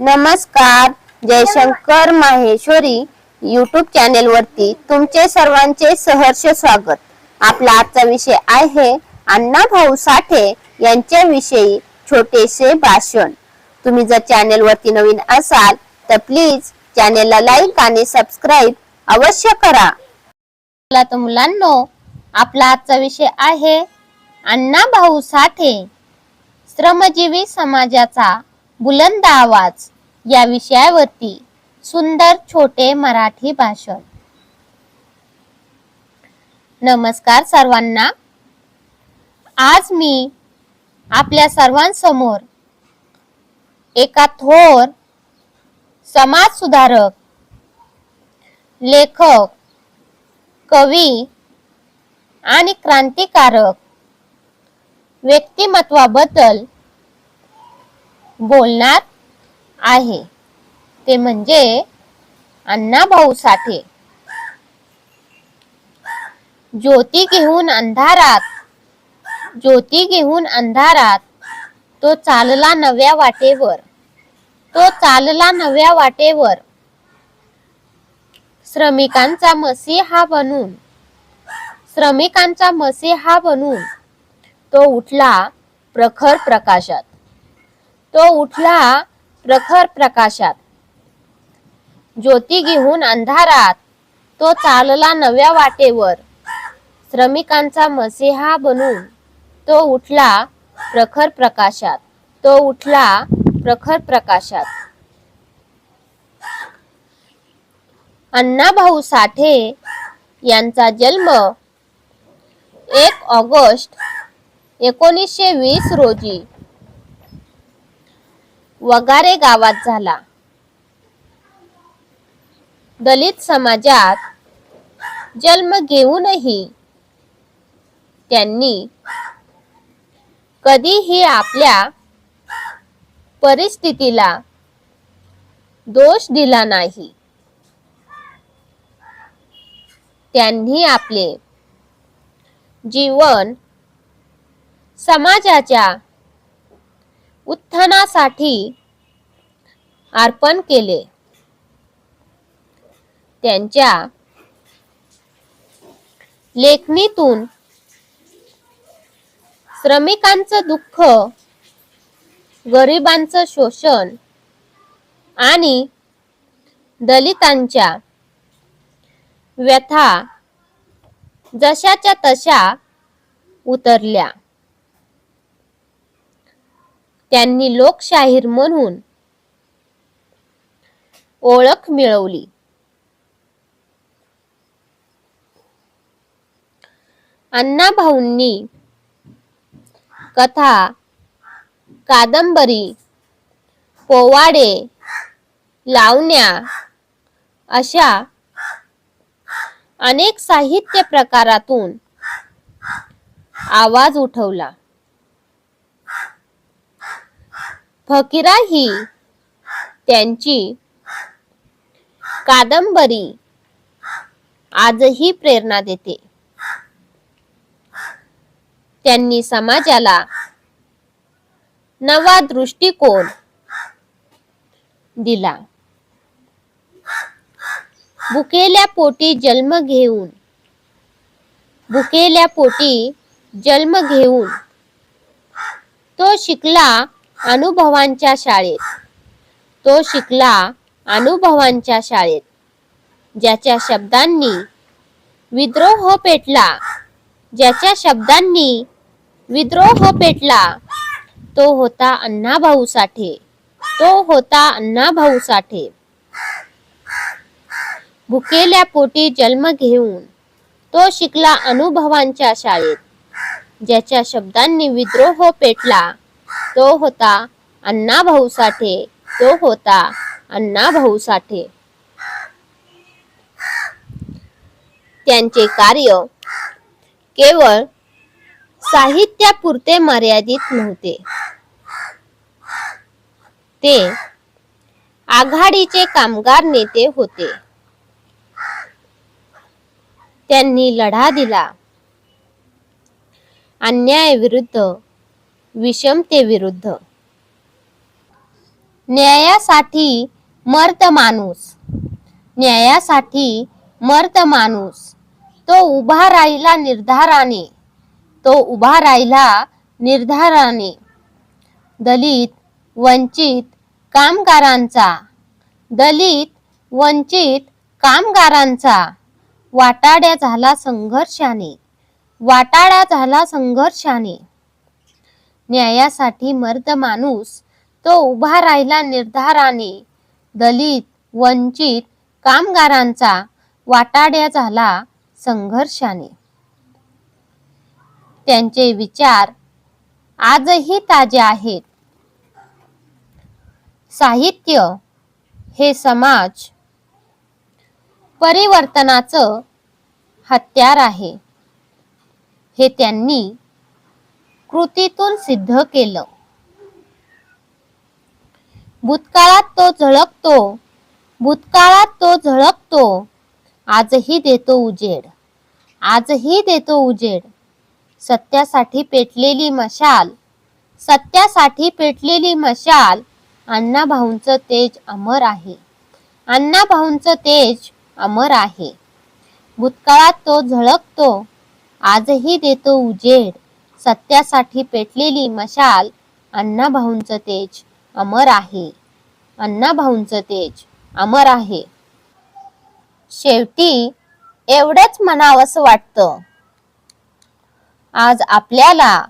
नमस्कार Jaishankar Maheshwari YouTube channel वरती तुमचे सर्वांचे सहर्ष स्वागत. आपला आजचा विषय आहे अण्णा भाऊ साठे यांच्याविषयी छोटेसे भाषण. तुम्ही जर चॅनेल वरती नवीन असाल तर प्लीज चॅनेलला लाईक आणि सबस्क्राईब अवश्य करा. तर मुलांनो आपला आजचा विषय आहे अण्णा भाऊ साठे श्रमजीवी समाजाचा बुलंद आवाज या विषयावरती सुंदर छोटे मराठी भाषण. नमस्कार सर्वांना. आज मी आपल्या सर्वांसमोर एका थोर समाज सुधारक लेखक कवी आणि क्रांतिकारक व्यक्तिमत्वाबद्दल बोलणार आहे. ते म्हणजे अण्णाभाऊ साठे. ज्योती घेऊन अंधारात ज्योती घेऊन अंधारात तो चालला नव्या वाटेवर. तो चालला नव्या वाटेवर. श्रमिकांचा मसीहा बनून श्रमिकांचा मसीहा बनून तो उठला प्रखर प्रकाशात. तो उठला प्रखर प्रकाशात. ज्योती घेऊन अंधारात तो चालला नव्या वाटेवर. श्रमिकांचा मसीहा बनून तो उठला प्रखर प्रकाशात. तो उठला प्रखर प्रकाशात. अण्णाभाऊ साठे यांचा जन्म एक ऑगस्ट एकोणीसशे वीस रोजी. वगारे गावात झाला. दलित समाजात जन्म घेऊनही त्यांनी कधीही आपल्या परिस्थितीला दोष दिला नाही. त्यांनी आपले जीवन समाजाच्या उत्थानासाठी अर्पण केले. त्यांच्या लेखणीतून श्रमिकांचं दुःख गरिबांचं शोषण आणि दलितांच्या व्यथा जशाच्या तशा उतरल्या. त्यांनी लोकशाहीर म्हणून ओळख मिळवली. अण्णाभाऊंनी कथा कादंबरी पोवाडे लावण्या अशा अनेक साहित्य प्रकारातून आवाज उठवला. फकीरा ही त्यांची कादंबरी आजही प्रेरणा देते. त्यांनी समाजाला नवा दृष्टिकोन दिला. बुकेल्या पोटी जन्म घेऊन बुकेल्या पोटी जन्म घेऊन तो शिकला अनुभवांच्या शाळेत. तो शिकला अनुभवांच्या शाळेत ज्याच्या शब्दांनी विद्रोह पेटला ज्याच्या शब्दांनी विद्रोह पेटला तो होता अण्णाभाऊ साठे. तो होता अण्णाभाऊ साठे. भुकेल्या पोटी जन्म घेऊन तो शिकला अनुभवांच्या शाळेत ज्याच्या शब्दांनी विद्रोह पेटला तो होता अण्णाभाऊ साठे तो होता अण्णाभाऊ साठे. त्यांचे कार्य केवळ साहित्यापुरते मर्यादित नव्हते. ते आघाडीचे कामगार नेते होते. त्यांनी लढा दिला. अन्यायाविरुद्ध विषमतेविरुद्ध. न्यायासाठी मर्त माणूस. न्यायासाठी मर्त माणूस. तो उभा राहिला निर्धाराने. तो उभा राहिला निर्धाराने. दलित वंचित कामगारांचा. दलित वंचित कामगारांचा. वाटाड्या झाला संघर्षाने. वाटाडा झाला संघर्षाने. न्यायासाठी मर्द माणूस तो उभा राहिला निर्धाराने. दलित वंचित कामगारांचा वाटाड्या झाला संघर्षाने. त्यांचे विचार आजही ताजे आहेत. साहित्य हे समाज परिवर्तनाचं हत्यार आहे. हे त्यांनी कृतीतून सिद्ध केलं. भूतकाळात तो झळकतो. भूतकाळात तो झळकतो. आजही देतो उजेड. आजही देतो उजेड. सत्यासाठी पेटलेली मशाल. सत्यासाठी पेटलेली मशाल. अण्णा भाऊंचं तेज अमर आहे. अण्णा भाऊंचं तेज अमर आहे. भूतकाळात तो झळकतो. आजही देतो उजेड. सत्यासाठी पेटलेली मशाल अण्णाभाऊंचं तेज अमर आहे. अण्णाभाऊंचं तेज अमर आहे. शेवटी एवढंच म्हणावंस वाटतं. आज आपल्याला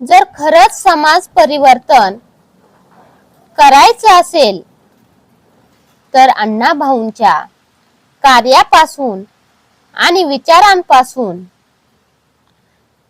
जर खरंच समाज परिवर्तन करायचं असेल तर अण्णा भाऊंच्या कार्यापासून आणि विचारांपासून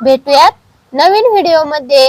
भेटूयात नवीन व्हिडिओमध्ये